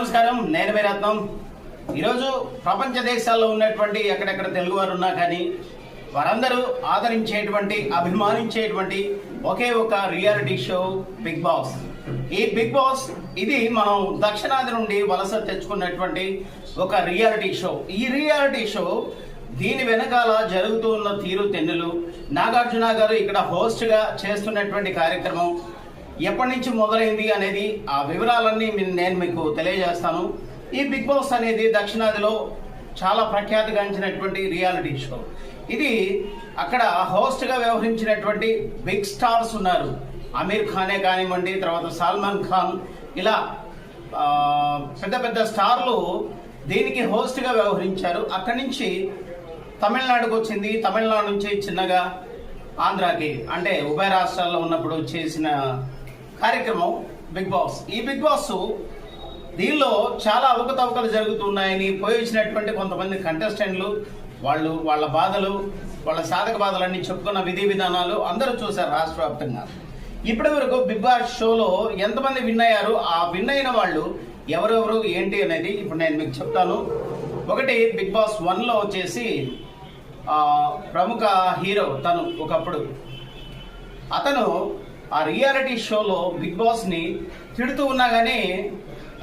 నమస్కారం. నేను మీ రత్నం. ఈరోజు ప్రపంచ దేశాల్లో ఉన్నటువంటి ఎక్కడెక్కడ తెలుగు వారు ఉన్నా కానీ వారందరూ ఆదరించేటువంటి అభిమానించేటువంటి ఒకే ఒక రియాలిటీ షో బిగ్ బాస్. ఈ బిగ్ బాస్ ఇది మనం దక్షిణాది నుండి వలస తెచ్చుకున్నటువంటి ఒక రియాలిటీ షో. ఈ రియాలిటీ షో దీని వెనకాల జరుగుతూ ఉన్న తీరు తెన్నులు. నాగార్జున గారు ఇక్కడ హోస్ట్గా చేస్తున్నటువంటి కార్యక్రమం. ఎప్పటి నుంచి మొదలైంది అనేది ఆ వివరాలన్నీ మీ- నేను మీకు తెలియజేస్తాను. ఈ బిగ్ బాస్ అనేది దక్షిణాదిలో చాలా ప్రఖ్యాతిగాంచినటువంటి రియాలిటీ షో. ఇది అక్కడ హోస్ట్గా వ్యవహరించినటువంటి బిగ్ స్టార్స్ ఉన్నారు. అమీర్ ఖానే కానివ్వండి తర్వాత సల్మాన్ ఖాన్ ఇలా పెద్ద పెద్ద స్టార్లు దీనికి హోస్ట్గా వ్యవహరించారు. అక్కడి నుంచి తమిళనాడుకు వచ్చింది. తమిళనాడు నుంచి చిన్నగా ఆంధ్రాకి అంటే ఉభయ రాష్ట్రాల్లో ఉన్నప్పుడు చేసిన కార్యక్రమం బిగ్ బాస్ ఈ బిగ్ బాస్ దీనిలో చాలా అవకతవకలు జరుగుతున్నాయని పోయించినటువంటి కొంతమంది కంటెస్టెంట్లు వాళ్ళు వాళ్ళ బాధలు వాళ్ళ సాధక బాధలన్నీ చెప్పుకున్న విధి విధానాలు అందరూ చూశారు రాష్ట్ర వ్యాప్తంగా. ఇప్పటి వరకు బిగ్ బాస్ షోలో ఎంతమంది విన్ అయ్యారు ఆ విన్ అయిన వాళ్ళు ఎవరెవరు ఏంటి అనేది ఇప్పుడు నేను మీకు చెప్తాను. ఒకటి బిగ్ బాస్ వన్లో వచ్చేసి ప్రముఖ హీరో తను ఒకప్పుడు. అతను ఆ రియాలిటీ షోలో బిగ్ బాస్ని తిడుతూ ఉన్నా కానీ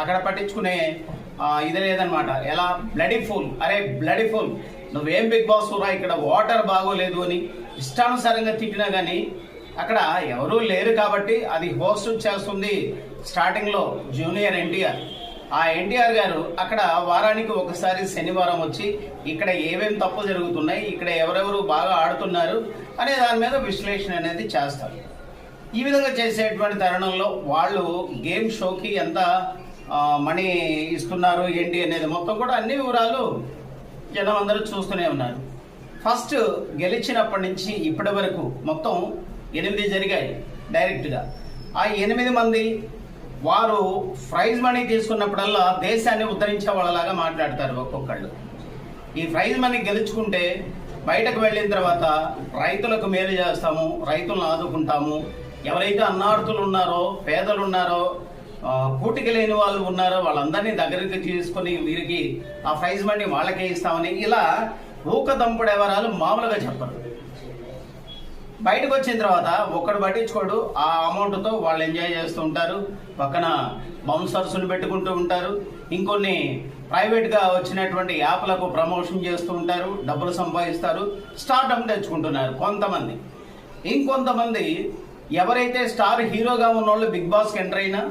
అక్కడ పట్టించుకునే ఇది లేదనమాట ఎలా? బ్లడీ ఫుల్ అరే బ్లడీ ఫుల్ నువ్వేం బిగ్ బాస్ రా ఇక్కడ వాటర్ బాగోలేదు అని ఇష్టానుసారంగా తిట్టినా కానీ అక్కడ ఎవరూ లేరు కాబట్టి అది హోస్ట్ చేస్తుంది స్టార్టింగ్లో జూనియర్ ఎన్టీఆర్. ఆ ఎన్టీఆర్ గారు అక్కడ వారానికి ఒకసారి శనివారం వచ్చి ఇక్కడ ఏమేం తప్పు జరుగుతున్నాయి ఇక్కడ ఎవరెవరు బాగా ఆడుతున్నారు అనే దాని మీద విశ్లేషణ అనేది చేస్తారు. ఈ విధంగా చేసేటువంటి తరుణంలో వాళ్ళు గేమ్ షోకి ఎంత మనీ ఇస్తున్నారు ఏంటి అనేది మొత్తం కూడా అన్ని వివరాలు జనం అందరూ చూస్తూనే ఉన్నారు. ఫస్ట్ గెలిచినప్పటి నుంచి ఇప్పటి వరకు మొత్తం ఎనిమిది జరిగాయి డైరెక్ట్గా. ఆ ఎనిమిది మంది వారు ప్రైజ్ మనీ తీసుకున్నప్పుడల్లా దేశాన్ని ఉద్ధరించే వాళ్ళలాగా మాట్లాడతారు ఒక్కొక్కళ్ళు. ఈ ప్రైజ్ మనీ గెలుచుకుంటే బయటకు వెళ్ళిన తర్వాత రైతులకు మేలు చేస్తాము రైతులను ఆదుకుంటాము ఎవరైతే అన్నార్థులు ఉన్నారో పేదలు ఉన్నారో కూటికి లేని వాళ్ళు ఉన్నారో వాళ్ళందరినీ దగ్గరికి తీసుకొని వీరికి ఆ ప్రైజ్ మనీ వాళ్ళకే ఇస్తామని ఇలా ఊకదంపుడు వివరాలు మామూలుగా చెప్పరు. బయటకు వచ్చిన తర్వాత ఒక్కడు పట్టించుకోడు ఆ అమౌంట్తో వాళ్ళు ఎంజాయ్ చేస్తూ ఉంటారు. పక్కన బౌన్సర్స్ని పెట్టుకుంటూ ఉంటారు. ఇంకొన్ని ప్రైవేట్గా వచ్చినటువంటి యాప్లకు ప్రమోషన్ చేస్తూ ఉంటారు డబ్బులు సంపాదిస్తారు స్టార్టప్ తెచ్చుకుంటున్నారు కొంతమంది. ఇంకొంతమంది ఎవరైతే స్టార్ హీరోగా ఉన్నోళ్ళు బిగ్ బాస్కి ఎంటర్ అయినా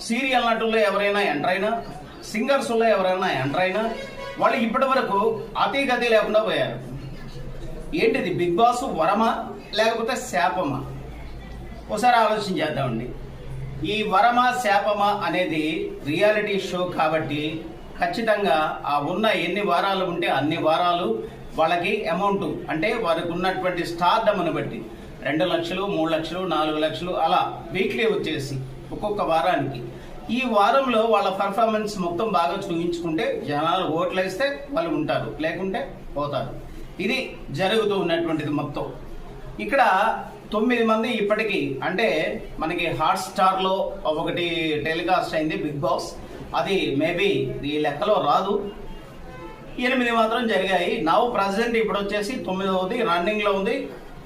సీరియల్ నటుల్లో ఎవరైనా ఎంటర్ అయినా సింగర్స్లో ఎవరైనా ఎంటర్ అయినా వాళ్ళు ఇప్పటి వరకు అతి గతి లేకుండా పోయారు. ఏంటిది? బిగ్ బాస్ వరమా? లేకపోతే శాపమా? ఒకసారి ఆలోచన చేద్దామండి. ఈ వరమా శాపమా అనేది రియాలిటీ షో కాబట్టి ఖచ్చితంగా ఆ ఉన్న ఎన్ని వారాలు ఉంటే అన్ని వారాలు వాళ్ళకి అమౌంట్ అంటే వారికి ఉన్నటువంటి స్టార్డమ్ను బట్టి. రెండు లక్షలు మూడు లక్షలు నాలుగు లక్షలు అలా వీక్లీ వచ్చేసి ఒక్కొక్క వారానికి. ఈ వారంలో వాళ్ళ పర్ఫార్మెన్స్ మొత్తం బాగా చూపించుకుంటే జనాలు ఓట్లు వేస్తే వాళ్ళు ఉంటారు లేకుంటే పోతారు. ఇది జరుగుతూ ఉన్నటువంటిది మొత్తం. ఇక్కడ తొమ్మిది మంది ఇప్పటికీ అంటే మనకి హాట్ స్టార్లో ఒకటి టెలికాస్ట్ అయింది బిగ్ బాస్. అది మేబీ ఈ లెక్కలో రాదు. ఎనిమిది మాత్రం జరిగాయి. నవ్ ప్రజెంట్ ఇప్పుడు వచ్చేసి తొమ్మిదవది రన్నింగ్లో ఉంది.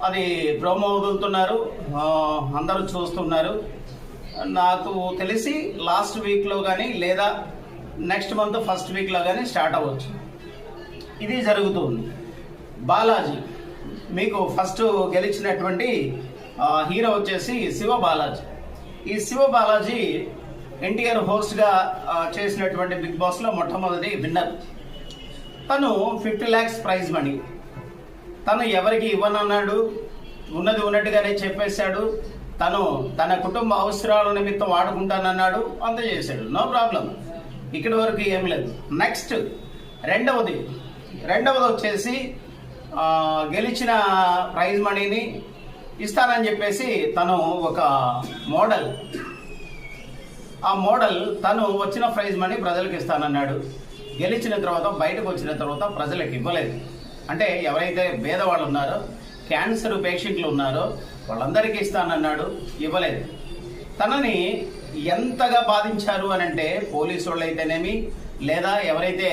అది ప్రోమో వదులుతున్నారు. అందరూ చూస్తున్నారు. నాకు తెలిసి లాస్ట్ వీక్లో కానీ లేదా నెక్స్ట్ మంత్ ఫస్ట్ వీక్లో కానీ స్టార్ట్ అవ్వచ్చు. ఇది జరుగుతుంది. బాలాజీ మీకు ఫస్ట్ గెలిచినటువంటి హీరో వచ్చేసి శివ బాలాజీ. ఈ శివ బాలాజీ ఎన్టీఆర్ హోస్ట్గా చేసినటువంటి బిగ్ బాస్లో మొట్టమొదటి విన్నర్. తను ఫిఫ్టీ ల్యాక్స్ ప్రైజ్ మనీ తను ఎవరికి ఇవ్వనన్నాడు? ఉన్నది ఉన్నట్టుగానే చెప్పేశాడు. తను తన కుటుంబ అవసరాల నిమిత్తం వాడుకుంటానన్నాడు. అంత చేశాడు. No problem. ఇక్కడి వరకు ఏం లేదు. నెక్స్ట్ రెండవది. రెండవది వచ్చేసి గెలిచిన ప్రైజ్ మనీని ఇస్తానని చెప్పేసి తను ఒక మోడల్. ఆ మోడల్ తను వచ్చిన ప్రైజ్ మనీ ప్రజలకు ఇస్తానన్నాడు. గెలిచిన తర్వాత బయటకు వచ్చిన తర్వాత ప్రజలకు ఇవ్వలేదు. అంటే ఎవరైతే పేదవాళ్ళు ఉన్నారో క్యాన్సర్ పేషెంట్లు ఉన్నారో వాళ్ళందరికీ ఇస్తానన్నాడు ఇవ్వలేదు. తనని ఎంతగా బాధించారు అని అంటే పోలీసు వాళ్ళు అయితేనేమి లేదా ఎవరైతే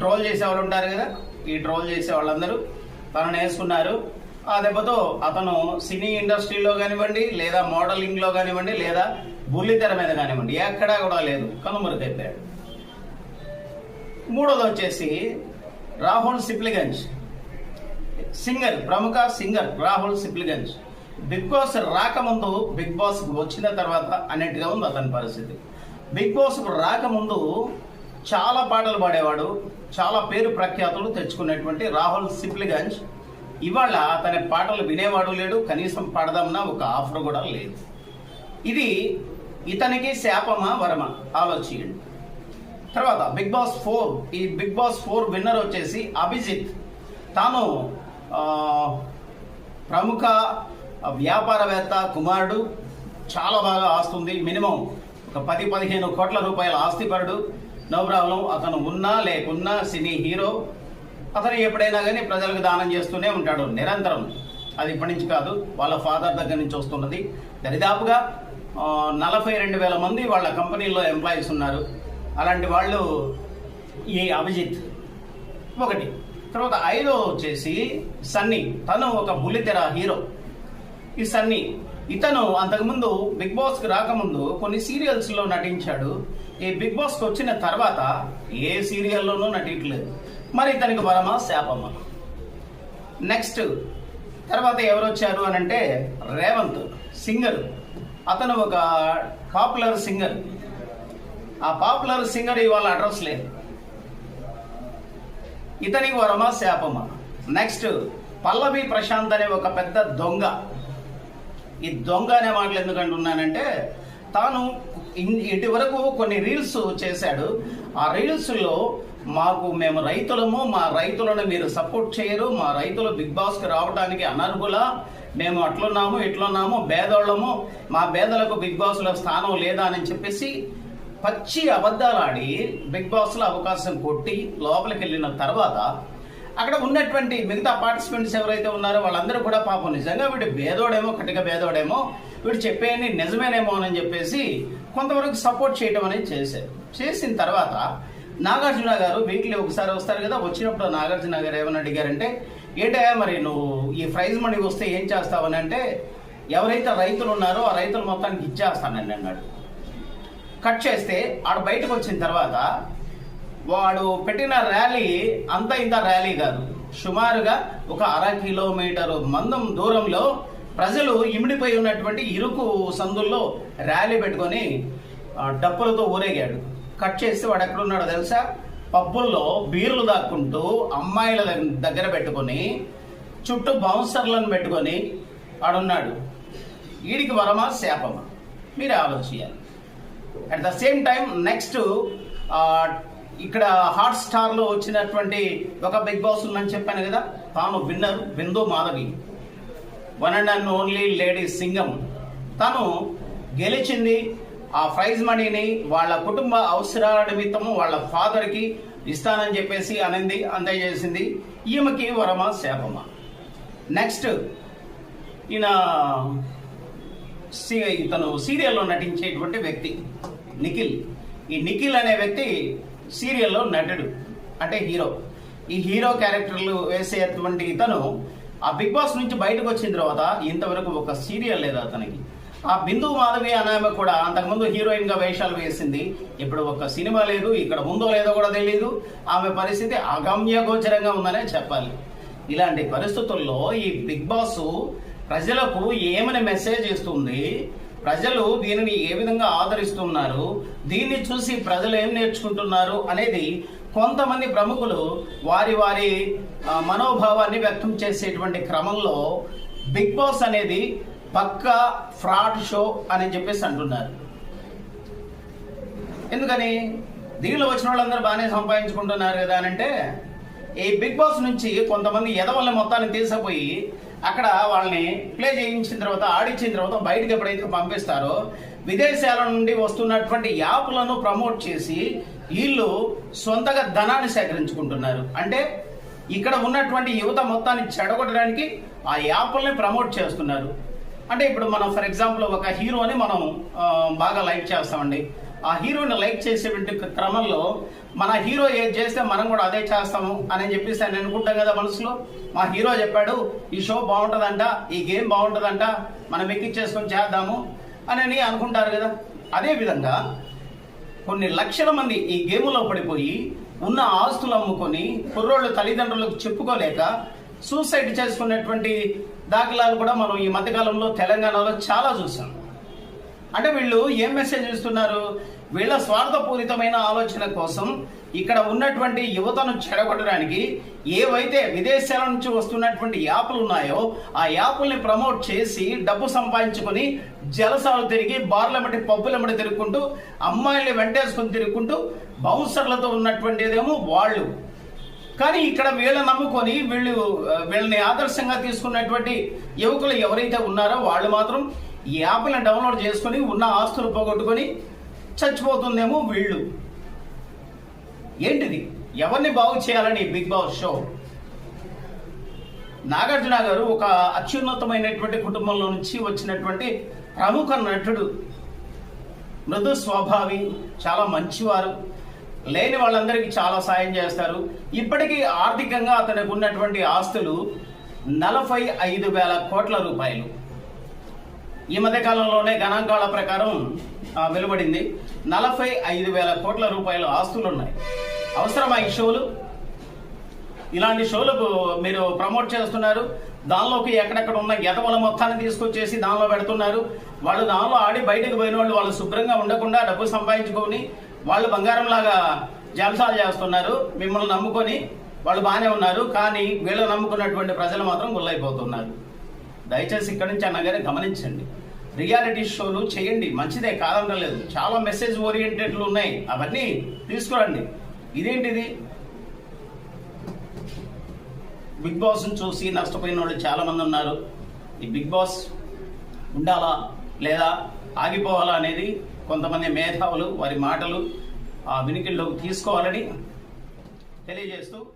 ట్రోల్ చేసే వాళ్ళు ఉంటారు కదా ఈ ట్రోల్ చేసే వాళ్ళందరూ తనను వేసుకున్నారు. ఆ దెబ్బతో అతను సినీ ఇండస్ట్రీలో కానివ్వండి లేదా మోడలింగ్లో కానివ్వండి లేదా బుల్లితెర మీద కానివ్వండి ఎక్కడా కూడా లేదు కనుమరుగైపోయాడు. మూడోది వచ్చేసి రాహుల్ సిప్లిగంజ్. సింగర్ ప్రముఖ singer Rahul Sipligunj. Big boss రాకముందు బిగ్ బాస్ వచ్చిన తర్వాత అన్నట్టుగా ఉంది అతని పరిస్థితి. బిగ్ బాస్ రాకముందు చాలా పాటలు పాడేవాడు చాలా పేరు ప్రఖ్యాతులు తెచ్చుకునేటువంటి రాహుల్ సిప్లిగంజ్. ఇవాళ అతని పాటలు వినేవాడు లేడు కనీసం పాడదామన్నా ఒక ఆఫర్ కూడా లేదు. ఇది ఇతనికి శాపమా వరమా? ఆలోచించండి. తర్వాత బిగ్ బాస్ ఫోర్ ఈ బిగ్ బాస్ ఫోర్ విన్నర్ వచ్చేసి అభిజిత్. తాను ప్రముఖ వ్యాపారవేత్త కుమారుడు చాలా బాగా ఆస్తుంది. మినిమం ఒక పది పదిహేను కోట్ల రూపాయల ఆస్తిపరుడు నో ప్రాబ్లం అతను ఉన్నా లేకున్నా సినీ హీరో. అతను ఎప్పుడైనా కానీ ప్రజలకు దానం చేస్తూనే ఉంటాడు నిరంతరం. అది ఇప్పటి నుంచి కాదు వాళ్ళ ఫాదర్ దగ్గర నుంచి వస్తున్నది. దరిదాపుగా నలభై రెండు వేల మంది వాళ్ళ కంపెనీలో ఎంప్లాయీస్ ఉన్నారు. అలాంటి వాళ్ళు ఈ అభిజిత్ ఒకటి. తర్వాత ఐదో వచ్చేసి సన్నీ. తను ఒక బుల్లితెర హీరో. ఈ సన్నీ ఇతను అంతకుముందు బిగ్ బాస్కి రాకముందు కొన్ని సీరియల్స్లో నటించాడు. ఈ బిగ్ బాస్కి వచ్చిన తర్వాత ఏ సీరియల్లోనూ నటించలేదు. మరి ఇతనికి వరమా శాపమా? నెక్స్ట్ తర్వాత ఎవరు వచ్చారు అని అంటే రేవంత్ సింగర్. అతను ఒక పాపులర్ సింగర్. ఆ పాపులర్ సింగర్ ఇవాళ అడ్రస్ లేదు. ఇతనికి వరమా శాపమా నెక్స్ట్ పల్లవి ప్రశాంత్ అనే ఒక పెద్ద దొంగ. ఈ దొంగ అనే మాటలు ఎందుకు ఉన్నానంటే తాను ఇన్- ఇటు వరకు కొన్ని రీల్స్ చేశాడు. ఆ రీల్స్లో మాకు మేము రైతులము మా రైతులను మీరు సపోర్ట్ చేయరు మా రైతులు బిగ్ బాస్కి రావడానికి అనర్హుల. మేము అట్లున్నాము ఇట్లున్నాము పేదోళ్ళము మా పేదలకు బిగ్ బాస్లో స్థానం లేదా అని చెప్పేసి పచ్చి అబద్ధాలాడి బిగ్ బాస్లో అవకాశం కొట్టి లోపలికి వెళ్ళిన తర్వాత అక్కడ ఉన్నటువంటి మిగతా పార్టిసిపెంట్స్ ఎవరైతే ఉన్నారో వాళ్ళందరూ కూడా పాపం నిజంగా వీడు భేదోడేమో కటిక భేదోడేమో వీడు చెప్పేయని నిజమేనేమో అని చెప్పేసి కొంతవరకు సపోర్ట్ చేయడం అనేది చేశారు. చేసిన తర్వాత నాగార్జున గారు వీక్లీ ఒకసారి వస్తారు కదా వచ్చినప్పుడు నాగార్జున గారు ఏమని అడిగారంటే ఏంటయ్యా మరి నువ్వు ఈ ప్రైజ్ మనీ వస్తే ఏం చేస్తావని అంటే ఎవరైతే రైతులు ఉన్నారో ఆ రైతులు మొత్తానికి ఇచ్చేస్తానండి అన్నాడు. కట్ చేస్తే ఆడు బయటకు వచ్చిన తర్వాత వాడు పెట్టిన ర్యాలీ అంత ఇంత ర్యాలీ కాదు. సుమారుగా ఒక అర కిలోమీటర్ మందం దూరంలో ప్రజలు ఇమిడిపోయి ఉన్నటువంటి ఇరుకు సందుల్లో ర్యాలీ పెట్టుకొని డప్పులతో ఊరేగాడు. కట్ చేస్తే వాడు ఎక్కడున్నాడో తెలుసా? పబ్బుల్లో బీర్లు దాక్కుంటూ అమ్మాయిల దగ్గర పెట్టుకొని చుట్టూ బౌన్సర్లను పెట్టుకొని వాడున్నాడు వీడికి వరమా శాపమా? మీరు ఆలోచించాలి at the same time next ఇక్కడ హాట్ స్టార్లో వచ్చినటువంటి ఒక బిగ్ బాస్ ఉందని చెప్పాను కదా తాను winner Bindu Madhavi. One and and only lady Singam. తను గెలిచింది ఆ ప్రైజ్ మనీని వాళ్ళ కుటుంబ అవసరాల నిమిత్తము వాళ్ళ ఫాదర్కి ఇస్తానని చెప్పేసి అనింది అందజేసింది. ఈమెకి వరమా శాపమా. నెక్స్ట్ ఈయన తను ఇతను సీరియల్లో నటించేటువంటి వ్యక్తి నిఖిల్. ఈ నిఖిల్ అనే వ్యక్తి సీరియల్లో నటుడు అంటే హీరో. ఈ హీరో క్యారెక్టర్లు వేసేటువంటి ఇతను ఆ బిగ్ బాస్ నుంచి బయటకు వచ్చిన తర్వాత ఇంతవరకు ఒక సీరియల్ లేదు అతనికి. ఆ బిందు మాధవి అనే ఆమె కూడా అంతకుముందు హీరోయిన్గా వేషాలు వేసింది. ఇప్పుడు ఒక సినిమా లేదు ఇక్కడ ఉందో లేదో కూడా తెలియదు ఆమె పరిస్థితి అగమ్య గోచరంగా ఉందనే చెప్పాలి. ఇలాంటి పరిస్థితుల్లో ఈ బిగ్ బాస్ ప్రజలకు ఏమని మెసేజ్ ఇస్తుంది? ప్రజలు దీనిని ఏ విధంగా ఆదరిస్తున్నారు? దీన్ని చూసి ప్రజలు ఏం నేర్చుకుంటున్నారు అనేది కొంతమంది ప్రముఖులు వారి వారి మనోభావాన్ని వ్యక్తం చేసేటువంటి క్రమంలో బిగ్ బాస్ అనేది పక్కా ఫ్రాడ్ షో అని చెప్పేసి అంటున్నారు. ఎందుకని? దీనిలో వచ్చిన వాళ్ళందరూ బాగానే సంపాదించుకుంటున్నారు కదా అని అంటే ఈ బిగ్ బాస్ నుంచి కొంతమంది ఎదవల్ని మొత్తాన్ని తీసుకుపోయి అక్కడ వాళ్ళని ప్లే చేయించిన తర్వాత ఆడించిన తర్వాత బయటకు ఎప్పుడైతే పంపిస్తారో విదేశాల నుండి వస్తున్నటువంటి యాప్లను ప్రమోట్ చేసి వీళ్ళు సొంతగా ధనాన్ని సేకరించుకుంటున్నారు. అంటే ఇక్కడ ఉన్నటువంటి యువత మొత్తాన్ని చెడగొట్టడానికి ఆ యాప్లని ప్రమోట్ చేస్తున్నారు. అంటే ఇప్పుడు మనం ఫర్ ఎగ్జాంపుల్ ఒక హీరోని మనం బాగా లైక్ చేస్తామండి. ఆ హీరోని లైక్ చేసేటువంటి క్రమంలో మన హీరో ఏది చేస్తే మనం కూడా అదే చేస్తాము అని చెప్పేసి నేను అనుకుంటాం కదా మనసులో. మా హీరో చెప్పాడు ఈ షో బాగుంటుందంట ఈ గేమ్ బాగుంటుందంట మనం ఎక్కిచ్చేసుకొని చేద్దాము అని అనుకుంటారు కదా. అదే విధంగా కొన్ని లక్షల మంది ఈ గేములో పడిపోయి ఉన్న ఆస్తులు అమ్ముకొని కుర్రోళ్ళు తల్లిదండ్రులకు చెప్పుకోలేక సూసైడ్ చేసుకున్నటువంటి దాఖలాలు కూడా మనం ఈ మధ్యకాలంలో తెలంగాణలో చాలా చూసాం అంటే వీళ్ళు ఏం మెసేజ్ ఇస్తున్నారు? వీళ్ళ స్వార్థపూరితమైన ఆలోచన కోసం ఇక్కడ ఉన్నటువంటి యువతను చెడగొట్టడానికి ఏవైతే విదేశాల నుంచి వస్తున్నటువంటి యాప్లు ఉన్నాయో ఆ యాప్ల్ని ప్రమోట్ చేసి డబ్బు సంపాదించుకొని జలసాలు తిరిగి బార్లమటి పబ్బులమటి తిరుగుకుంటూ అమ్మాయిల్ని వెంటేసుకుని తిరుగుకుంటూ బౌన్సర్లతో ఉన్నటువంటిదేమో వాళ్ళు. కానీ ఇక్కడ వీళ్ళ నమ్ముకొని వీళ్ళు వీళ్ళని ఆదర్శంగా తీసుకున్నటువంటి యువకులు ఎవరైతే ఉన్నారో వాళ్ళు మాత్రం ఈ యాప్ని డౌన్లోడ్ చేసుకొని ఉన్న ఆస్తులు పోగొట్టుకొని చచ్చిపోతుందేమో వీళ్ళు. ఏంటిది? ఎవరిని బాగు చేయాలని బిగ్ బాస్ షో? నాగార్జున గారు ఒక అత్యున్నతమైనటువంటి కుటుంబంలో నుంచి వచ్చినటువంటి ప్రముఖ నటుడు. మృదు స్వభావి చాలా మంచివారు. లేని వాళ్ళందరికీ చాలా సాయం చేస్తారు. ఇప్పటికీ ఆర్థికంగా అతనికి ఉన్నటువంటి ఆస్తులు నలభై ఐదు వేల కోట్ల రూపాయలు. ఈ మధ్య కాలంలోనే గణాంకాల ప్రకారం వెలువడింది. నలభై ఐదు వేల కోట్ల రూపాయల ఆస్తులు ఉన్నాయి అవసరమా ఈ షోలు? ఇలాంటి షోలకు మీరు ప్రమోట్ చేస్తున్నారు. దానిలోకి ఎక్కడెక్కడ ఉన్న ఎదవల మొత్తాన్ని తీసుకొచ్చేసి దానిలో పెడుతున్నారు. వాళ్ళు దానిలో ఆడి బయటకు పోయిన వాళ్ళు వాళ్ళు శుభ్రంగా ఉండకుండా డబ్బు సంపాదించుకొని వాళ్ళు బంగారంలాగా జల్సాలు చేస్తున్నారు. మిమ్మల్ని నమ్ముకొని వాళ్ళు బాగానే ఉన్నారు. కానీ వీళ్ళు నమ్ముకున్నటువంటి ప్రజలు మాత్రం గుల్లైపోతున్నారు. దయచేసి ఇక్కడ నుంచి అన్నగానే గమనించండి. రియాలిటీ షోలు చేయండి. మంచిదే కాదనలేదు చాలా మెసేజ్ ఓరియంటెడ్లు ఉన్నాయి. అవన్నీ తీసుకురండి. ఇదేంటిది? బిగ్ బాస్ చూసి నష్టపోయిన వాళ్ళు చాలా మంది ఉన్నారు. ఈ బిగ్ బాస్ ఉండాలా లేదా? ఆగిపోవాలా అనేది కొంతమంది మేధావులు వారి మాటలు ఆ వినికిల్లోకి తీసుకోవాలని తెలియజేస్తూ